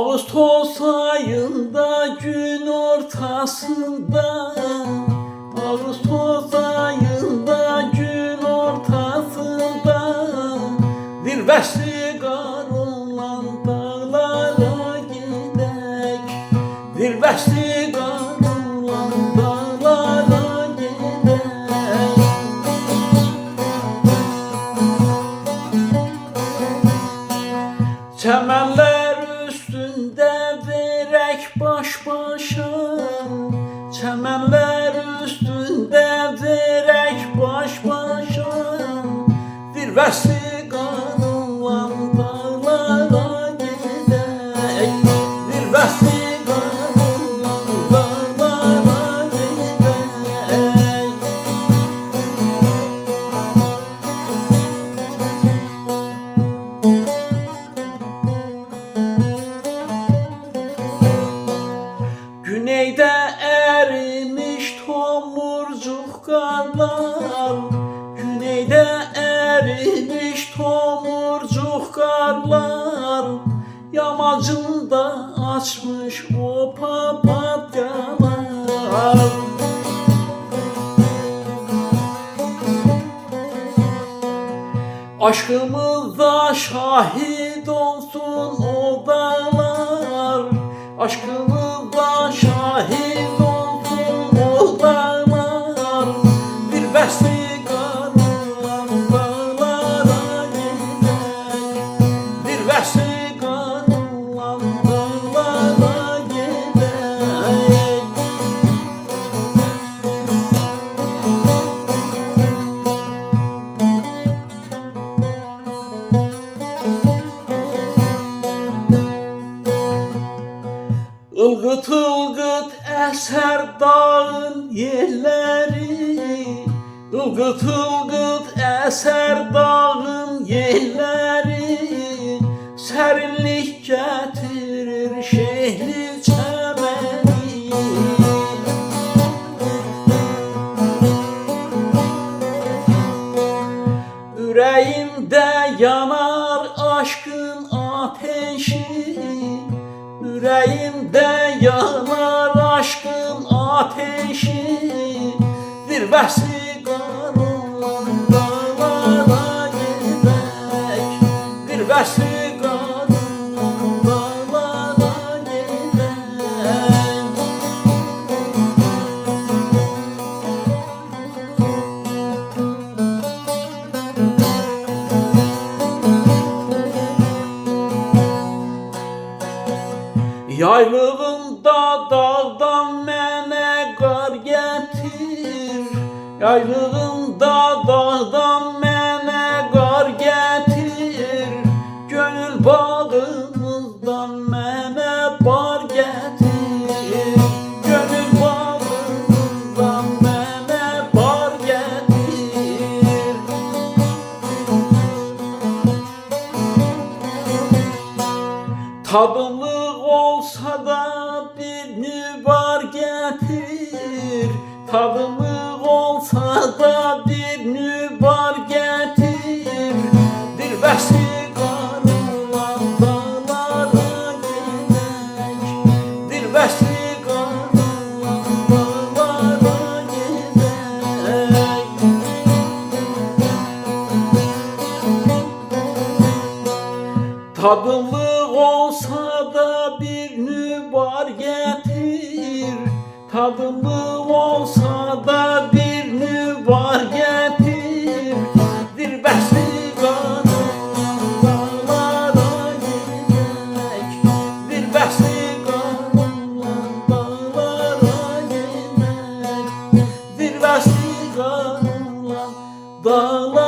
Ağustos ayında gün ortasında. Ağustos ayında gün ortasında. Zirvesi kar olan dağlara gidek. Zirvesi kar olan dağlara gidek. Çemenler üstünde verek baş başa Çemenler üstünde verek baş başa. Zirvesi tomurcuk karlar Güneyde erimiş tomurcuk karlar. Yamacında açmış o papatyalar. Aşkımıza şahit olsun o dağlar. Aşkımıza Ilgıt ılgıt eser dağın yerleri. Ilgıt ılgıt eser dağın yerleri. Serinlik getirir şehri çemeni Yüreğimde yanar Yüreğimde yanar aşkın ateşi Zirvesi Yaylığında dağdan mene kar getir. Yaylığında dağdan mene kar getir. Gönül bağımızdan mene bar getir. Gönül bağımızdan mene bar getir. Tadımlık olsa da bir nübar getir. Tadımlık olsa da bir nübar getir. Bir vesikalar dağlara gidek Bir vesikalar dağlara gidek Tadımlık olsa tadımı olsa da bir var getirdir besli kanı dağlara gitmek bir besli kanımla dağlara gitmek bir besli kanımla dağlara